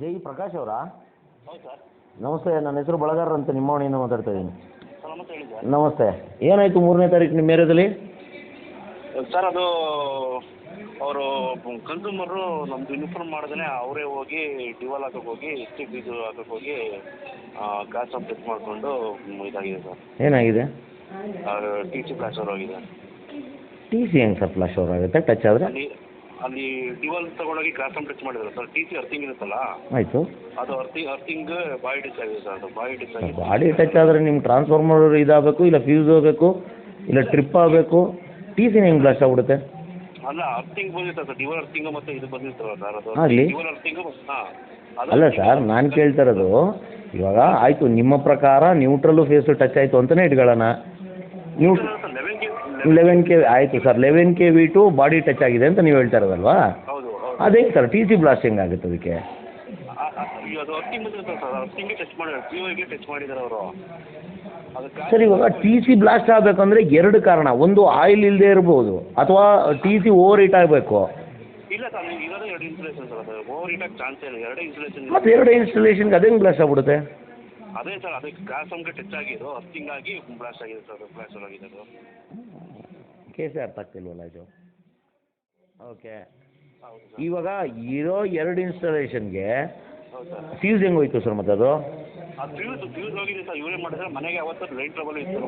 ಜೈ ಪ್ರಕಾಶ್ ಅವರಾ? ಹೌದು ಸರ್. ನಮಸ್ತೆ ನನ್ನ ಹೆಸರು ಬಳಗಾರ ಅಂತ ನಿಮ್ಮವಣಿಯಿಂದ ಮಾತಾಡ್ತಾ ಇದ್ದೀನಿ. ಸರ್ ನಮಸ್ತೆ ಏನಾಯ್ತು ಸರ್. ನಮಸ್ತೆ. ಏನಾಯಿತು ಮೂರನೇ ತಾರೀಕು ನಿಮ್ಮ ಏರಿಯಾದಲ್ಲಿ? ಸರ್ ಅದು ಅವರು ಕನ್ಸೂಮರು ನಮ್ದು ಇನ್ಫಾರ್ಮ್ ಮಾಡಿದ್ರೆ ಅವರೇ ಹೋಗಿ ಡಿವಲ್ ಹಾಕಕ್ಕೆ ಹೋಗಿ ಸ್ಟಿಕ್ ಇದು ಹಾಕಕ್ಕೆ ಹೋಗಿ ಗ್ಯಾಸ್ ಅಪ್ಡೇಟ್ ಮಾಡಿಕೊಂಡು ಇದಾಗಿದೆ ಸರ್. ಏನಾಗಿದೆ? ಟಿ ಸಿ ಫ್ಲಾಶ್ ಓವರ್ ಆಗಿದೆ ಟಿ ಸಿ ಹೆಂಗ್ ಸರ್ ಫ್ಲಾಶ್ ಓವರ್ ಆಗುತ್ತೆ ಟಚ್ ಆದರೆ ಅಲ್ಲಿ ಡಿವಲ್ ತಗೊಂಡೋಗಿ ಗ್ರಾಸ್ ಟಚ್ ಮಾಡಿದ್ರು ಸರ್ ಟಿ ಸಿ ಅರ್ಥಿಂಗ್ ಇರುತ್ತಲ್ಲ? ಆಯಿತು. ಅದು ಅರ್ಥಿಂಗ್ ಅರ್ಥಿಂಗ್ ಬಾಯಿ ಡಿಸ್ ಆಗಿದೆ ಸರ್ ಅದು ಬಾಯಿ ಡಿಸ್ ಆಗಿದೆ. ಬಾಡಿ ಟಚ್ ಆದರೆ ನಿಮ್ಮ ಟ್ರಾನ್ಸ್ಫಾರ್ಮರ್ ಇದಾಗಬೇಕು ಇಲ್ಲ ಫ್ಯೂಸ್ ಹೋಗಬೇಕು ಇಲ್ಲ ಟ್ರಿಪ್ ಆಗಬೇಕು. ಟಿ ಸಿನ ಹೆಂಗೆ ಬ್ಲಾಸ್ಟ್ ಆಗ್ಬಿಡುತ್ತೆ. ಅಲ್ಲ ಅರ್ಥಿಂಗ್ ಬಂದಿತ್ತು ಸರ್ ಡಿವಲ್ ಅರ್ಥಿಂಗ್ ಮತ್ತೆ ಇದು ಬಂದಿತ್ತಲ್ಲ ಸರ್ ಅದು ಆಗ್ಲಿ. ಡಿವಲ್ ಅರ್ಥಿಂಗ್ ಹಾಂ. ಅಲ್ಲ ಸರ್ ನಾನು ಕೇಳ್ತಾ ಇರೋದು ಇವಾಗ ಆಯಿತು ನಿಮ್ಮ ಪ್ರಕಾರ ನ್ಯೂಟ್ರಲ್ಲು ಫೇಸು ಟಚ್ ಆಯಿತು ಅಂತಲೇ ಇಟ್ಕೊಳ್ಳೋಣ. ನ್ಯೂಟ್ರ್ ಲೆವೆನ್ ಕೆ ಆಯಿತು sir eleven K V to body touch ಆಗಿದೆ ಅಂತ ನೀವು ಹೇಳ್ತಾ ಇರೋದಲ್ವಾ? ಹೌದು ಹೌದು. ಅದೇ ಸರ್ ಟಿ ಸಿ ಬ್ಲಾಸ್ಟಿಂಗ್ ಆಗುತ್ತೆ ಅದಕ್ಕೆ? ಆ- ಆ- ಅದು ಅರ್ತಿಂಗ್ ಬಂದಿರುತ್ತೆ ಸರ್ ಅರ್ತಿಂಗ್ಗೆ ಟಚ್ ಮಾಡಿದ್ದಾರೆ. ಪಿ ಒಗೆ ಟಚ್ ಮಾಡಿದ್ದಾರೆ ಅವರು. ಅದಕ್ಕೆ ಸರ್ ಇವಾಗ ಟಿ ಸಿ ಬ್ಲಾಸ್ಟ್ ಆಗಬೇಕಂದ್ರೆ ಎರಡು ಕಾರಣ. ಒಂದು ಆಯಿಲ್ ಇಲ್ಲದೆ ಇರ್ಬೋದು ಅಥವಾ ಟಿ ಸಿ ಓವರ್ ಹೀಟ್ ಆಗಬೇಕು. ಇಲ್ಲ ಸರ್ ನೀವು ಇರೋದೇ ಎರಡು ಇನ್ಸುಲೇಷನ್ ಸರ್ ಅದು ಓವರ್ ಹೀಟಾಗಿ ಚಾನ್ಸ್ ಇಲ್ಲ. ಎರಡೇ ಇನ್ಸುಲೇಷನ್ ಮತ್ತು ಎರಡು ಇನ್ಸ್ಟಾಲೇಷನ್ಗೆ ಅದೇನು ಬ್ಲಾಸ್ಟ್ ಆಗ್ಬಿಡುತ್ತೆ? ಅದೇ ಸರ್ ಅದೇ ಗ್ಯಾಸ್ ನಮಗೆ ಟಚ್ ಆಗಿದ್ದು ಆಗಿ ಬ್ಲಾಸ್ಟ್ ಆಗಿದೆ ಸರ್ ಬ್ಲಾಸ್ಟ್ ಆಗಿದೆ ಅದು ಕೇಸೇ ಅರ್ಥ ಆಗ್ತಿಲ್ವಲ್ಲ ಇದು ಓಕೆ ಇವಾಗ ಇರೋ ಎರಡು ಇನ್ಸ್ಟಾಲೇಷನ್ಗೆ ಹೌದು ಸರ್ ಫ್ಯೂಸ್ ಹೆಂಗೆ ಹೋಯ್ತು ಸರ್ ಮತ್ತೆ ಅದು? ಅದು ಫ್ಯೂಸ್ ಫ್ಯೂಸ್ ಹೋಗಿದೆ ಸರ್. ಇವರೇ ಮಾಡಿದ್ರೆ. ಮನೆಗೆ ಅವತ್ತು ಲೈಟ್ ಟ್ರಬಲ್ ಇತ್ತು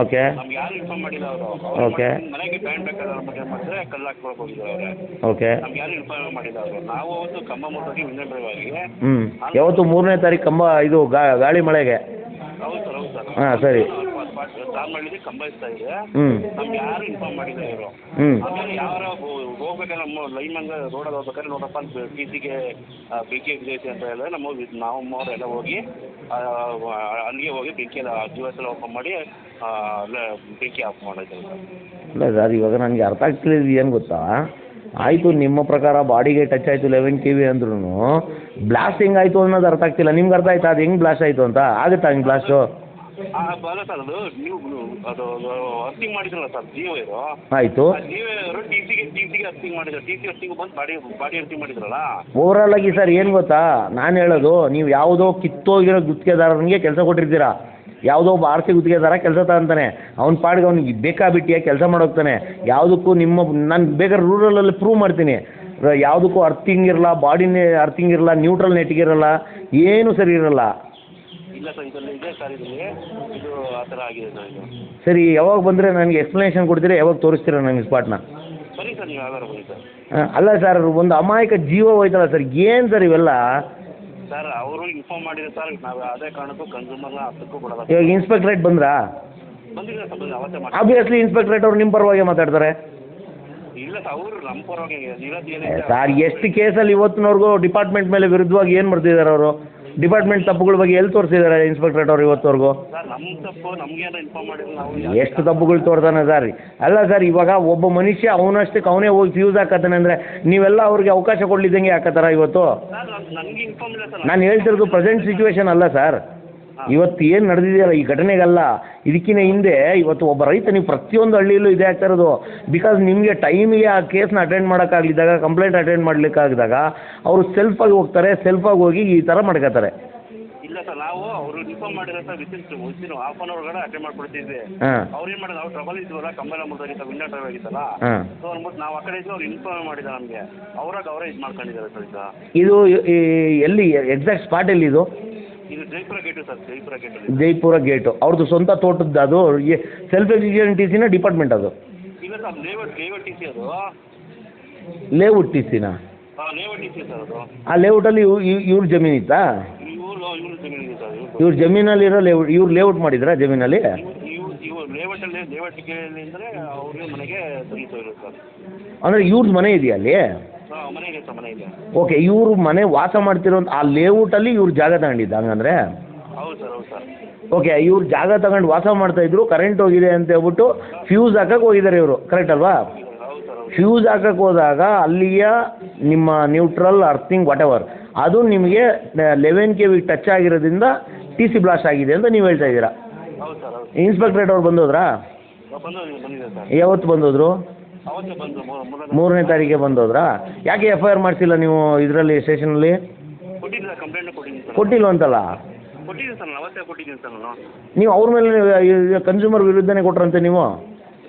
ಓಕೆ ನಮ್ಗೆ ಯಾರು ಇನ್ಫಾರ್ಮ್ ಮಾಡಿಲ್ಲ ಅವರು. Okay. ಮನೆಗೆ ಬ್ಯಾಂಡ್ ಬೇಕಾದ್ರೆ ಬಗ್ಗೆ ಮಾಡಿದ್ರೆ ಕಲ್ಲು ಹಾಕ್ಕೊಳಕ್ ಅವರೇ. ಓಕೆ ನಮ್ಗೆ ಯಾರು ಇನ್ಫಾರ್ಮ್ ಮಾಡಿಲ್ಲ ಅವರು. ನಾವು ಅವತ್ತು ಕಂಬ ಮುಟ್ಟೋಗಿ ವಿಂಡೋ ಆಗಿ ಹ್ಞೂ ಯಾವತ್ತು ಮೂರನೇ ತಾರೀಕು ಕಂಬ ಇದು ಗಾ- ಗಾಳಿ ಮಳೆಗೆ? ಹೌದು ಸರ್ ಹೌದು ಸರ್. ಹಾಂ ಸರಿ. ಸಂಭವಿಸ್ತಾ ಕಂಬ ಇಸ್ತಾ ಇದೆ. ನಮ್ಗೆ ಯಾರು ಇನ್ಫಾರ್ಮ್ ಮಾಡಿಲ್ಲ ಇವರು. ಆಮೇಲೆ ಯಾರ ಹೋಗ್ಬೇಕಾದ್ರೆ ನಮ್ಮ ರೋಡ್ ರೋಡಲ್ಲಿ ಹೋಗ್ಬೇಕಾದ್ರೆ ನೋಡಪ್ಪ ಟಿ ಸಿಗೆ ಬೆಂಕಿ ಹಚ್ಚೈತೆ ಅಂತ ಹೇಳಿದ್ರೆ ನಮ್ಮ ವಿ- ನಾವು ಎಲ್ಲ ಹೋಗಿ ಆ, ಅಲ್ಲಿಗೆ ಹೋಗಿ ಬೆಂಕಿ ಎಲ್ಲ ಜೀವಸ್ ಎಲ್ಲ ಓಪನ್ ಮಾಡಿ ಆ, ಬೆಂಕಿ ಆಫ್ ಮಾಡಿದ್ದೇವೆ ಸರ್ ಇಲ್ಲ ಸರ್ ಇವಾಗ ನನಗೆ ಅರ್ಥ ಆಗ್ತಿಲ್ಲ ಏನು ಗೊತ್ತಾ? ಆಯಿತು ನಿಮ್ಮ ಪ್ರಕಾರ ಬಾಡಿಗೆ ಟಚ್ ಆಯಿತು ಲೆವೆನ್ ಕೆ ವಿ ಅಂದ್ರೂ ಬ್ಲಾಸ್ಟ್ ಹೆಂಗಾಯ್ತು ಆಯಿತು ಅನ್ನೋದು ಅರ್ಥ ಆಗ್ತಿಲ್ಲ. ನಿಮ್ಗೆ ಅರ್ಥ ಆಯ್ತಾ? ಅದು ಹೆಂಗೆ ಬ್ಲಾಸ್ಟ್ ಆಯಿತು ಅಂತ? ಆಗುತ್ತಾ ಹಂಗೆ ಬ್ಲಾಸ್ಟು ಅಲ್ಲ ಸರ್ ಅದು ನೀವು ಅದು ಅರ್ತಿಂಗ್ ಮಾಡಿದ್ರಲ್ಲ ಸರ್ ಜಿಯೋ ಇದು. ಆಯಿತು. ಜಿಯೋ ಇವರು ಟಿ ಸಿಗೆ ಟಿ ಸಿಗೆ ಅರ್ತಿಂಗ್ ಮಾಡಿದ್ರು. ಟಿ ಸಿ ಅರ್ತಿಂಗ್ ಬಂದು ಬಾಡಿ ಬಾಡಿ ಅರ್ತಿಂಗ್ ಮಾಡಿದ್ರಲ್ಲ? ಓವರಾಲ್ ಆಗಿ ಸರ್ ಏನು ಗೊತ್ತಾ? ನಾನು ಹೇಳೋದು ನೀವು ಯಾವುದೋ ಕಿತ್ತೋಗಿರೋ ಗುತ್ತಿಗೆದಾರನಿಗೆ ಕೆಲಸ ಕೊಟ್ಟಿರ್ತೀರಾ? ಯಾವುದೋ ಒಬ್ಬ ಆರ್ಥಿಕ ಸಿ ಗುತ್ತಿಗೆದಾರ ಕೆಲಸ ತಗೊಂತಾನೆ. ಅವ್ನ ಪಾಡಿಗೆ ಅವ್ನಿಗೆ ಬೇಕಾಬಿಟ್ಟಿಯ ಕೆಲಸ ಮಾಡೋಗ್ತಾನೆ. ಯಾವುದಕ್ಕೂ ನಿಮ್ಮ ನಾನು ಬೇಕಾದ್ರೆ ರೂರಲಲ್ಲಿ ಪ್ರೂವ್ ಮಾಡ್ತೀನಿ. ಯಾವುದಕ್ಕೂ ಅರ್ಥಿಂಗ್ ಇರಲ್ಲ ಬಾಡಿನೇ ಅರ್ಥಿಂಗ್ ಇರಲ್ಲ ನ್ಯೂಟ್ರಲ್ ನೆಟ್ಗೆ ಇರಲ್ಲ ಏನು ಸರಿ ಇರಲ್ಲ. ಇಲ್ಲ ಸರ್ ಇದರಲ್ಲಿ ಇದೆ ಸರ್ ಇದರಲ್ಲಿ. ಇದು ಆ ಥರ ಆಗಿದೆ ಸರ್ ಇದು. ಸರಿ ಯಾವಾಗ ಬಂದರೆ ನನಗೆ ಎಕ್ಸ್ಪ್ಲನೇಷನ್ ಕೊಡ್ತೀರಾ? ಯಾವಾಗ ತೋರಿಸ್ತೀರಾ ನನಗೆ ಸ್ಪಾಟ್ನ ಬನ್ನಿ ಸರ್ ನೀವು ಯಾವ್ದಾರು ಬನ್ನಿ ಸರ್ ಅಲ್ಲ ಸರ್ ಒಂದು ಅಮಾಯಕ ಜೀವ ಹೋಯ್ತಲ್ಲ ಸರ್ ಏನು ಸರ್ ಇವೆಲ್ಲ? ಸರ್ ಅವರು ಇನ್ಫಾರ್ಮ್ ಮಾಡಿದ್ರು ಸರ್ ನಾವು ಅದೇ ಕಾರಣಕ್ಕೂ ಕನ್ಸೂಮರ್ನ ಹತ್ತಕ್ಕೂ ಕೊಡಲ್ಲ ಇವಾಗ ಇನ್ಸ್ಪೆಕ್ಟ್ರೇಟ್ ಬಂದ್ರಾ? ಬಂದಿಲ್ಲ ಸರ್ ಬಂದು ಅವತ್ತೇ ಮಾಡಿ ಆಬ್ವಿಯಸ್ಲಿ ಇನ್ಸ್ಪೆಕ್ಟ್ರೇಟ್ ಅವ್ರು ನಿಮ್ಮ ಪರವಾಗಿ ಮಾತಾಡ್ತಾರೆ. ಇಲ್ಲ ಸರ್ ಅವರು ನಮ್ಮ ಪರವಾಗಿ ಇರೋದು ಏನಿದೆ ಸರ್ ಎಷ್ಟು ಕೇಸಲ್ಲಿ ಇವತ್ತಿನವರೆಗೂ ಡಿಪಾರ್ಟ್ಮೆಂಟ್ ಮೇಲೆ ವಿರುದ್ಧವಾಗಿ ಏನು ಮಾಡ್ತಿದ್ದಾರೆ ಅವರು? ಡಿಪಾರ್ಟ್ಮೆಂಟ್ ತಪ್ಪುಗಳ ಬಗ್ಗೆ ಎಲ್ಲಿ ತೋರಿಸಿದ್ದಾರೆ ಇನ್ಸ್ಪೆಕ್ಟ್ರೇಟ್ ಅವ್ರು ಇವತ್ತವರೆಗೂ? ಸರ್ ನಮ್ಮ ತಪ್ಪು ನಮ್ಗೇನೋ ಇನ್ಫಾರ್ಮ್ ಮಾಡಿದ್ರು ನಾವು ಎಷ್ಟು ತಪ್ಪುಗಳು ತೋರ್ತಾನೆ ಸರ್? ಅಲ್ಲ ಸರ್ ಇವಾಗ ಒಬ್ಬ ಮನುಷ್ಯ ಅವನಷ್ಟಕ್ಕೆ ಅವನೇ ಹೋಗಿ ಫ್ಯೂಸ್ ಹಾಕತ್ತಾನೆ ಅಂದರೆ ನೀವೆಲ್ಲ ಅವ್ರಿಗೆ ಅವಕಾಶ ಕೊಡ್ಲಿದ್ದಂಗೆ ಹಾಕತ್ತಾರ ಇವತ್ತು? ಸರ್ ನನಗೆ ಇನ್ಫಾರ್ಮ್ ಇಲ್ಲ ಸರ್. ನಾನು ಹೇಳ್ತಿರೋದು ಪ್ರೆಸೆಂಟ್ ಸಿಚುವೇಶನ್ ಅಲ್ಲ ಸರ್. ಇವತ್ತು ಏನು ನಡೆದಿದೆಯಲ್ಲ ಈ ಘಟನೆಗಲ್ಲ ಇದಕ್ಕಿಂತ ಹಿಂದೆ ಇವತ್ತು ಒಬ್ಬ ರೈತ ನೀವು ಪ್ರತಿಯೊಂದು ಹಳ್ಳಿಯಲ್ಲೂ ಇದೇ ಆಗ್ತಾ ಇರೋದು. ಬಿಕಾಸ್ ನಿಮಗೆ ಟೈಮಿಗೆ ಆ ಕೇಸ್ನ ಅಟೆಂಡ್ ಮಾಡೋಕ್ಕಾಗಲಿದ್ದಾಗ ಕಂಪ್ಲೇಂಟ್ ಅಟೆಂಡ್ ಮಾಡಲಿಕ್ಕಾಗದಾಗ ಅವರು ಸೆಲ್ಫಾಗಿ ಹೋಗ್ತಾರೆ ಸೆಲ್ಫಾಗಿ ಹೋಗಿ ಈ ಥರ ಮಾಡ್ಕೋತಾರೆ. ಇಲ್ಲ ಸರ್ ನಾವು ಅವರು ಇನ್ಫಾರ್ಮ್ ಮಾಡಿರೋ sir within within half an hour attend ಮಾಡ್ಕೊಡ್ತಿದ್ವಿ. ಅವ್ರು ಏನು ಮಾಡೋದು ಅವ್ರು ಟ್ರಬಲ್ ಇದ್ವಲ್ಲ ಕಂಬೆಲ್ಲ ಮುರಿದೋಗಿತ್ತು ವಿಂಡೋ ಡ್ರೈವ್ ಆಗಿತ್ತಲ್ಲ? ಸೊ ಅಂದ್ಬಿಟ್ಟು ನಾವು ಆ ಕಡೆ ಇದ್ದು ಅವ್ರು ಇನ್ಫಾರ್ಮ್ ಮಾಡಿದಾರೆ ನಮಗೆ. ಅವರಾಗ ಅವರೇ ಇದು ಮಾಡ್ಕೊಂಡಿದ್ದಾರೆ ಸರ್ ಈಗ. ಇದು ಈ ಎಲ್ಲಿ ಎಕ್ಸಾಕ್ಟ್ ಸ್ಪಾಟ್ ಎಲ್ಲಿ ಇದು? ಇದು Jaipura gate sir Jaipura gate Jaipura gate. ಅವ್ರದ್ದು ಸ್ವಂತ ತೋಟದ್ದು ಅದು ಸೆಲ್ಫ್ ಎಕ್ಸಿಕ್ಯೂಷನ್ ಟಿ ಸಿನ ಡಿಪಾರ್ಟ್ಮೆಂಟ್ ಅದು. ಇಲ್ಲ sir layout layout T C ಅದು? ಲೇಔಟ್ ಟಿ ಸಿನ ಹಾಂ ಲೇಔಟ್ ಟಿ ಸಿ ಸರ್ ಅದು. ಆ ಲೇಔಟಲ್ಲಿ ಇವ್ರ ಜಮೀನು ಇತ್ತಾ? ಇವರು ಇವ್ರ ಸರ್ ಇವ್ರು. ಇವ್ರ ಜಮೀನಲ್ಲಿರೋ ಲೇಔಟ್ ಇವ್ರು ಲೇಔಟ್ ಮಾಡಿದ್ರಾ ಜಮೀನಲ್ಲಿ? ಇವು ಇವು ಲೇಔಟಲ್ಲಿ ಲೇಔಟ್ ಟಿಕೆಯಲ್ಲಿ ಅಂದರೆ ಅವ್ರಿಗೆ ಮನೆಗೆ ಸರಿಸೋ ಇರುತ್ತೆ ಸರ್. ಅಂದರೆ ಇವ್ರದ್ದು ಮನೆ ಇದೆಯಾ ಅಲ್ಲಿ? ಹಾಂ ಮನೆ ಇದೆ ಸರ್ ಮನೆ ಇದೆ. ಓಕೆ ಇವ್ರ ಮನೆ ವಾಸ ಮಾಡ್ತಿರೋ ಆ ಲೇಔಟಲ್ಲಿ ಇವ್ರು ಜಾಗ ತಗೊಂಡಿದ್ದ ಹಂಗಂದ್ರೆ? ಹೌದು ಸರ್ ಹೌದು ಸರ್. ಓಕೆ ಇವ್ರು ಜಾಗ ತಗೊಂಡು ವಾಸ ಮಾಡ್ತಾ ಇದ್ರು ಕರೆಂಟ್ ಹೋಗಿದೆ ಅಂತ ಹೇಳ್ಬಿಟ್ಟು ಫ್ಯೂಸ್ ಹಾಕಕ್ಕೆ ಹೋಗಿದ್ದಾರೆ ಇವರು ಕರೆಕ್ಟ್ ಅಲ್ವಾ? ಹೌದು ಸರ್ ಹೌದು ಫ್ಯೂಸ್ ಹಾಕಕ್ಕೆ ಹೋದಾಗ ಅಲ್ಲಿಯ ನಿಮ್ಮ ನ್ಯೂಟ್ರಲ್ ಅರ್ಥಿಂಗ್ ವಾಟ್ ಎವರ್ ಅದು ನಿಮಗೆ ಲೆವೆನ್ ಕೆ ವಿ ಟಚ್ ಆಗಿರೋದ್ರಿಂದ ಟಿ ಸಿ ಬ್ಲಾಸ್ಟ್ ಆಗಿದೆ ಅಂತ ನೀವು ಹೇಳ್ತಾ ಇದ್ದೀರಾ? ಹೌದು ಸರ್ ಹೌದು ಇನ್ಸ್ಪೆಕ್ಟ್ರೇಟ್ ಅವ್ರು ಬಂದೋದ್ರಾ? ಬಂದು ಬಂದಿದೆ ಸರ್. ಯಾವತ್ತು ಬಂದೋದ್ರು? ಅವತ್ತೇ ಬಂದು ಮೂರನೇ ಮೂರನೇ ತಾರೀಕಿಗೆ ಬಂದೋದ್ರಾ? ಯಾಕೆ ಎಫ್ ಐ ಆರ್ ಮಾಡಿಸಿಲ್ಲ ನೀವು ಇದರಲ್ಲಿ ಸ್ಟೇಷನಲ್ಲಿ ಕೊಟ್ಟಿದ್ದೀನಿ ಸರ್ ಕಂಪ್ಲೇಂಟ್ ಕೊಟ್ಟಿದ್ದೀನಿ ಸರ್. ಕೊಟ್ಟಿಲ್ವಂತಲ್ಲ? ಕೊಟ್ಟಿದ್ದೀನಿ ಸರ್ ನಾನು ಅವತ್ತೇ ಕೊಟ್ಟಿದ್ದೀನಿ ಸರ್ ನಾನು. ನೀವು ಅವ್ರ ಮೇಲೆ ಕನ್ಸ್ಯೂಮರ್ ವಿರುದ್ಧನೇ ಕೊಟ್ರಂತೆ ನೀವು?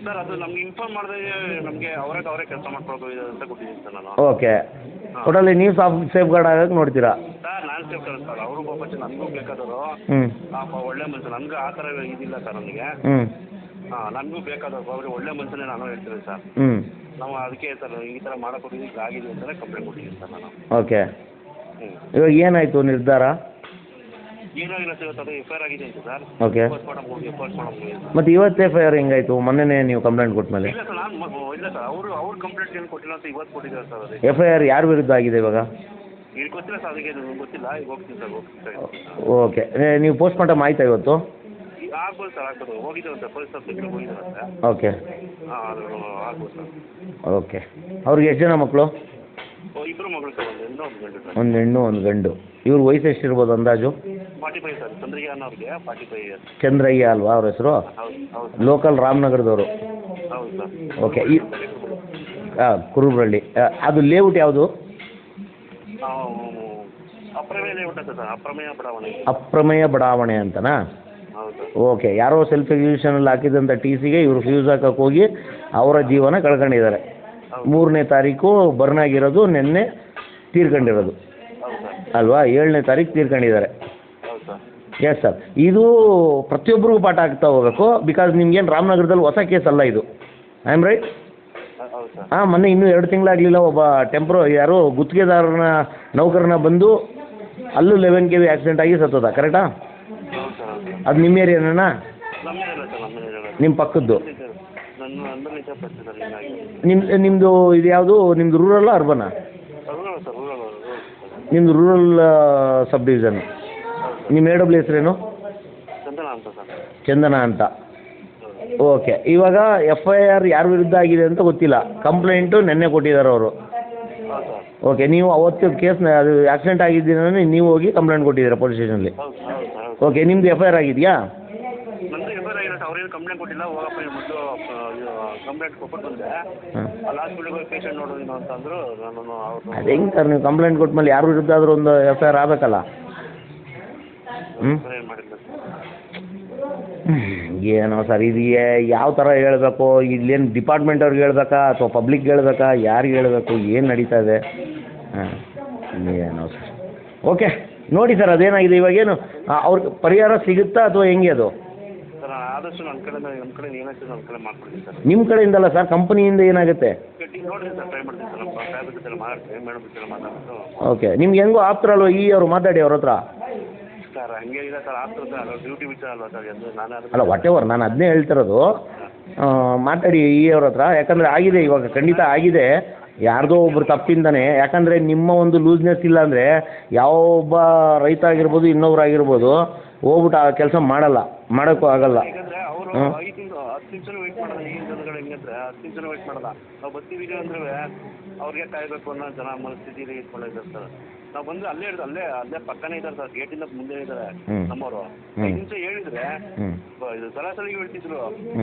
ಸರ್ ಅದು ನಮ್ಗೆ ಇನ್ಫಾರ್ಮ್ ಮಾಡಿದ್ರೆ ನಮಗೆ ಅವರೇ ಅವರೇ ಕೆಲಸ ಮಾಡ್ಕೊಳ್ಬೇಕು ಅಂತ ಕೊಟ್ಟಿದ್ದೀನಿ ಸರ್ ನಾನು. ಓಕೆ. ಒಟ್ಟಲ್ಲಿ ನೀವು ಸಾಫ್ ಸೇಫ್ ಗಾರ್ಡ್ ಆಗಕ್ಕೆ ನೋಡ್ತೀರಾ? ಸರ್ ನಾನು ಸೇಫ್ ಸರ್ ಅವರು ಪಾಪ ನನಗೂ ಬೇಕಾದವರು ಹ್ಞೂ ಪಾಪ ಒಳ್ಳೆ ಮನುಷ್ಯ ನನಗೂ ಆ ಥರ ಇದಿಲ್ಲ ಸರ್ ನನಗೆ. ಹ್ಞೂ ಹಾಂ ನನಗೂ ಬೇಕಾದವರು ಅವ್ರಿಗೆ ಒಳ್ಳೆ ಮನುಷ್ಯನೇ ನಾನು ಹೇಳ್ತೀನಿ ಸರ್. ಹ್ಞೂ ನಾವು ಅದಕ್ಕೆ ಸರ್ ಈ ಥರ ಮಾಡೋಕ್ಕೋಗಿದ್ದು ಆಗಿದೀವಿ ಆಗಿದೆ ಅಂತಲೇ ಕಂಪ್ಲೇಂಟ್ ಕೊಟ್ಟಿದ್ದೀನಿ ಸರ್ ನಾನು. ಓಕೆ. ಹ್ಞೂ ಇವಾಗ ಏನಾಯಿತು ನಿರ್ಧಾರ? ಏನಾಗಿಲ್ಲ ಸರ್ ಇವತ್ತು ಅದು ಎಫ್ ಐ ಆರ್ ಆಗಿದೆ ಅಂತ ಸರ್. ಓಕೆ ಪೋಸ್ಟ್ ಮಾಡಮ್ ಹೋಗಿ ಪೋಸ್ಟ್ ಮಾಡಮ್ ಹೋಗಿ. ಮತ್ತು ಇವತ್ತು ಎಫ್ ಐ ಆರ್ ಹೆಂಗಾಯಿತು? ಮೊನ್ನೆನೇ ನೀವು ಕಂಪ್ಲೇಂಟ್ ಕೊಟ್ಟ ಮೇಲೆ. ಇಲ್ಲ ಸರ್ ನಾನು ಮ- ಇಲ್ಲ ಸರ್ ಅವರು ಅವ್ರ ಕಂಪ್ಲೇಂಟ್ ಏನು ಕೊಟ್ಟಿಲ್ಲ ಅಂತ ಇವತ್ತು ಕೊಟ್ಟಿದ್ದಾರೆ ಸರ್ ಅದು. ಎಫ್ ಐ ಆರ್ ಯಾರ ವಿರುದ್ಧ ಆಗಿದೆ ಇವಾಗ? ಗೊತ್ತಿಲ್ಲ ಸರ್ ಅದಕ್ಕೆ ನನಗೆ ಗೊತ್ತಿಲ್ಲ. ಈಗ ಹೋಗ್ತೀನಿ ಸರ್ ಹೋಗ್ತೀನಿ ಓಕೆ ನೀವು ಪೋಸ್ಟ್ ಮಾರ್ಟಮ್ ಆಯ್ತಾ ಇವತ್ತು? ಈಗ ಆಗ್ಬೋದು ಸರ್ ಆಗ್ಬೋದು. ಹೋಗಿದ್ದಾರೆ ಸರ್ ಪೊಲೀಸ್ ಸಬ್ಜೆಕ್ಟ್ ಹೋಗಿದ್ದಾರೆ ಸರ್. ಓಕೆ ಹಾಂ ಅದು ಆಗ್ಬೋದು ಸರ್. ಓಕೆ ಅವ್ರಿಗೆ ಎಷ್ಟು ಜನ ಮಕ್ಕಳು ಓ ಇಬ್ಬರು ಮಗಳು ಸರ್ ಒಂದು ಹೆಣ್ಣು ಒಂದು ಗಂಡು ಸರ್. ಒಂದು ಹೆಣ್ಣು ಒಂದು ಗಂಡು. ಇವ್ರ ವಯಸ್ಸು ಎಷ್ಟಿರ್ಬೋದು ಅಂದಾಜು? ಫಾರ್ಟಿ ಫೈವ್ ಸರ್ ಚಂದ್ರಯ್ಯ ಅನ್ನೋರಿಗೆ ಫಾರ್ಟಿ ಫೈವ್ ಇಯರ್ಸ್ ಚಂದ್ರಯ್ಯ ಅಲ್ವಾ ಅವ್ರ ಹೆಸರು? ಹೌದು ಹೌದು. ಲೋಕಲ್ ರಾಮನಗರದವರು. ಹೌದು ಸರ್. ಓಕೆ ಈ ಹಾಂ ಕುರುಬ್ರಳ್ಳಿ. ಅದು ಲೇಔಟ್ ಯಾವುದು? ನಾವು ಅಪ್ರಮೇಯ ಊಟ ಸರ್ ಅಪ್ರಮೇಯ ಬಡಾವಣೆ. ಅಪ್ರಮೇಯ ಬಡಾವಣೆ ಅಂತನಾ? ಹೌದು ಸರ್. ಓಕೆ ಯಾರೋ ಸೆಲ್ಫ್ ಎಕ್ಸಿಬಿಷನಲ್ಲಿ ಹಾಕಿದಂಥ ಟಿ ಸಿಗೆ ಇವರು ಫ್ಯೂಸ್ ಹಾಕಕ್ಕೆ ಹೋಗಿ ಅವರ ಜೀವನ ಕಳ್ಕೊಂಡಿದ್ದಾರೆ. ಮೂರನೇ ತಾರೀಕು ಬರ್ನಾಗಿರೋದು ನಿನ್ನೆ ತೀರ್ಕೊಂಡಿರೋದು. ಹೌದು ಸರ್. ಅಲ್ವಾ? ಏಳನೇ ತಾರೀಕು ತೀರ್ಕೊಂಡಿದ್ದಾರೆ. ಎಸ್ ಸರ್ ಇದು ಪ್ರತಿಯೊಬ್ಬರಿಗೂ ಪಾಠ ಆಗ್ತಾ ಹೋಗಬೇಕು. ಬಿಕಾಸ್ ನಿಮ್ಗೇನು ರಾಮನಗರದಲ್ಲಿ ಹೊಸ ಕೇಸ್ ಅಲ್ಲ ಇದು. ಐ ಆಮ್ ರೈಟ್ ಹಾಂ ಮೊನ್ನೆ ಇನ್ನೂ ಎರಡು ತಿಂಗಳಾಗಲಿಲ್ಲ ಒಬ್ಬ ಟೆಂಪ್ರೋ ಯಾರು ಗುತ್ತಿಗೆದಾರನ ನೌಕರನ ಬಂದು ಅಲ್ಲೂ ಲೆವೆನ್ ಕೆ ವಿ ಆಕ್ಸಿಡೆಂಟ್ ಆಗಿ ಸತ್ತೋದ ಕರೆಕ್ಟಾ ಅದು ನಿಮ್ಮ ಏರಿಯಾನ ನಿಮ್ಮ ಪಕ್ಕದ್ದು. ನಿಮ್ಮ ನಿಮ್ಮದು ಇದು ಯಾವುದು? ನಿಮ್ಮದು ರೂರಲ್ಲ ಅರ್ಬನಾ ನಿಮ್ಮದು ರೂರಲ್ ಸಬ್ ಡಿವಿಷನ್ ನಿಮ್ಮ ಎ ಡಬ್ಲ್ಯೂ ಹೆಸರೇನು? ಚಂದನ ಅಂತ ಸರ್. ಚಂದನ ಅಂತ. ಓಕೆ ಇವಾಗ ಎಫ್ ಐ ಆರ್ ಯಾರ ವಿರುದ್ಧ ಆಗಿದೆ ಅಂತ ಗೊತ್ತಿಲ್ಲ. ಕಂಪ್ಲೇಂಟು ನಿನ್ನೆ ಕೊಟ್ಟಿದ್ದಾರೆ ಅವರು. ಹೌದು ಸರ್ ಓಕೆ ನೀವು ಅವತ್ತು ಕೇಸ್ನ ಅದು ಆಕ್ಸಿಡೆಂಟ್ ಆಗಿದ್ದೀನಿ ನೀವು ಹೋಗಿ ಕಂಪ್ಲೇಂಟ್ ಕೊಟ್ಟಿದ್ದೀರಾ ಪೊಲೀಸ್ ಸ್ಟೇಷನಲ್ಲಿ ಹೌದು ಸರ್ ಹೌದು ಸರ್. ಓಕೆ ನಿಮ್ದು ಎಫ್ ಐ ಆರ್ ಆಗಿದೆಯಾ? ನಂದು ಎಫ್ ಐ ಆರ್ ಅವ್ರೇನು ಕಂಪ್ಲೇಂಟ್ ಕೊಟ್ಟಿಲ್ಲ. ಹೋಗಪ್ಪ ಇಲ್ಲಿ ಮೊದಲು ಕಂಪ್ಲೇಂಟ್ ಕೊಟ್ಬಿಟ್ಟು ಬಂದೆ. ಹಾಂ ಅಲ್ಲಿ ಹಾಸ್ಪಿಟ್ಲಿಗೆ ಹೋಗಿ ಪೇಷಂಟ್ ನೋಡೋದಿಲ್ಲ ಅಂತಂದ್ರು ನಾನು ಅವ್ರು ಅದು ಹೆಂಗೆ ಸರ್ ನೀವು ಕಂಪ್ಲೇಂಟ್ ಕೊಟ್ಟ ಮೇಲೆ ಯಾರ ವಿರುದ್ಧ ಆದರೂ ಒಂದು ಎಫ್ ಐ ಆರ್ ಆಗಬೇಕಲ್ಲ? ಹ್ಞೂ ಏನು ಸರ್ ಇದು ಯಾವ ಥರ ಹೇಳಬೇಕು? ಇಲ್ಲೇನು ಡಿಪಾರ್ಟ್ಮೆಂಟ್ ಅವ್ರಿಗೆ ಹೇಳ್ಬೇಕಾ? ಅಥವಾ ಪಬ್ಲಿಕ್ ಹೇಳ್ಬೇಕಾ? ಯಾರಿಗೆ ಹೇಳಬೇಕು? ಏನು ನಡೀತಾ ಇದೆ? ಹಾಂ ಏನೋ ಸರ್. ಓಕೆ ನೋಡಿ ಸರ್ ಅದೇನಾಗಿದೆ? ಇವಾಗೇನು ಅವ್ರಿಗೆ ಪರಿಹಾರ ಸಿಗುತ್ತಾ ಅಥವಾ ಹೆಂಗೆ ಅದು? ಆದಷ್ಟು ಕಡೆ ನಮ್ಮ ಕಡೆ ಏನಾಗ್ತದೆ ನನ್ನ ಕಡೆ ಮಾಡ್ಕೊಡ್ತೀನಿ ಸರ್. ನಿಮ್ಮ ಕಡೆಯಿಂದಲ್ಲ ಸರ್ ಕಂಪ್ನಿಯಿಂದ ಏನಾಗುತ್ತೆ? ಕಟ್ಟಿ ನೋಡಿರಿ ಸರ್ ಟ್ರೈ ಮಾಡ್ತೀನಿ ಸರ್ ನಮ್ಮ ಸಾಹೇಬ್ರ ಜೊತೆ ಮಾಡ್ತೀನಿ ಮೇಡಮ್ ಜೊತೆ ಮಾತಾಡ್ಬಿಟ್ಟು. ಓಕೆ ನಿಮ್ಗೆ ಹೆಂಗೋ ಆಪ್ತರಲ್ವ ಈ ಅವರು ಮಾತಾಡಿ ಅವ್ರ ಹತ್ರ? ಸರ್ ಹಂಗೆ ಇಲ್ಲ ಸರ್ ಆಗ್ತದೆ ಅಲ್ಲ ಡ್ಯೂಟಿ ವಿಚಾರ ಅಲ್ವಾ ಸರ್ ಎಂದು ನಾನು ಅಲ್ಲ ವಾಟ್ ಎವರ್ ನಾನು ಅದನ್ನೇ ಹೇಳ್ತಿರೋದು. ಆ, ಮಾತಾಡಿ ಈ ಅವ್ರ ಹತ್ರ. ಯಾಕಂದರೆ ಆಗಿದೆ ಇವಾಗ ಖಂಡಿತ ಆಗಿದೆ. ಯಾರ್ದೋ ಒಬ್ರು ತಪ್ಪಿಂದಾನೆ. ಯಾಕಂದರೆ ನಿಮ್ಮ ಒಂದು ಲೂಸ್ನೆಸ್ ಇಲ್ಲ ಅಂದರೆ ಯಾವ ಒಬ್ಬ ರೈತ ಆಗಿರ್ಬೋದು ಇನ್ನೊಬ್ರು ಆಗಿರ್ಬೋದು ಹೋಗ್ಬಿಟ್ಟು ಆ ಕೆಲಸ ಮಾಡಲ್ಲ. ಮಾಡೋಕ್ಕೂ ಆಗಲ್ಲ. ಯಾಕಂದ್ರೆ ಅವರು ಹ್ಮ್. ಐದು ನಿಮಿಷ ಹತ್ತು ನಿಮಿಷ ವೆಯ್ಟ್ ಮಾಡಲ್ಲ. ಈಗಿನ ಜನಗಳು ಹೆಂಗಂದ್ರೆ ಹತ್ತು ನಿಮಿಷ ವೆಯ್ಟ್ ಮಾಡಲ್ಲ. ನಾವು ಬರ್ತೀವಿ ಅಂದ್ರೆ ಅವ್ರಿಗೆ ಕಾಯಬೇಕು ಅನ್ನೋ ಜನ ಮನಸ್ಥಿತಿಲಿ ಇಟ್ಕೊಂಡಿದ್ದಾರೆ ಸರ್. ನಾವು ಬಂದ್ರೆ ಅಲ್ಲೇ ಇರೋದು ಅಲ್ಲೇ ಅಲ್ಲೇ ಪಕ್ಕನೇ ಇದ್ದಾರೆ ಸರ್ ಗೇಟಿಂದ ಮುಂದೆ ಇದ್ದಾರೆ ಹ್ಮ್. ನಮ್ಮವರು. ಹ್ಮ್. ಐದು ನಿಮಿಷ ಹೇಳಿದ್ರೆ ಬ- ಇದು ಸರಾಸರಿ ಹೇಳ್ತಿದ್ರು.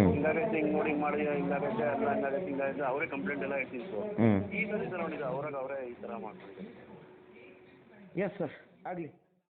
ಹಿಂಗಾಗೈತೆ ಹಿಂಗೆ ನೋಡಿ ಹಿಂಗ್ ಮಾಡಿ ಹಿಂಗಾಗೈತೆ ಅಲ್ಲ ಹಿಂಗಾಗೈತೆ ಹಿಂಗಾಗೈತೆ ಅವರೇ ಕಂಪ್ಲೇಂಟ್ ಎಲ್ಲ ಹೇಳ್ತಿದ್ರು. ಹ್ಞೂ ಈ ಸರಿ ಸರ್ ನೋಡಿದ್ರೆ ಅವ್ರಾಗ ಅವರೇ ಈ ಥರ ಮಾಡ್ಕೊಂಡಿದ್ದಾರೆ. ಎಸ್ ಸರ್ ಆಗಲಿ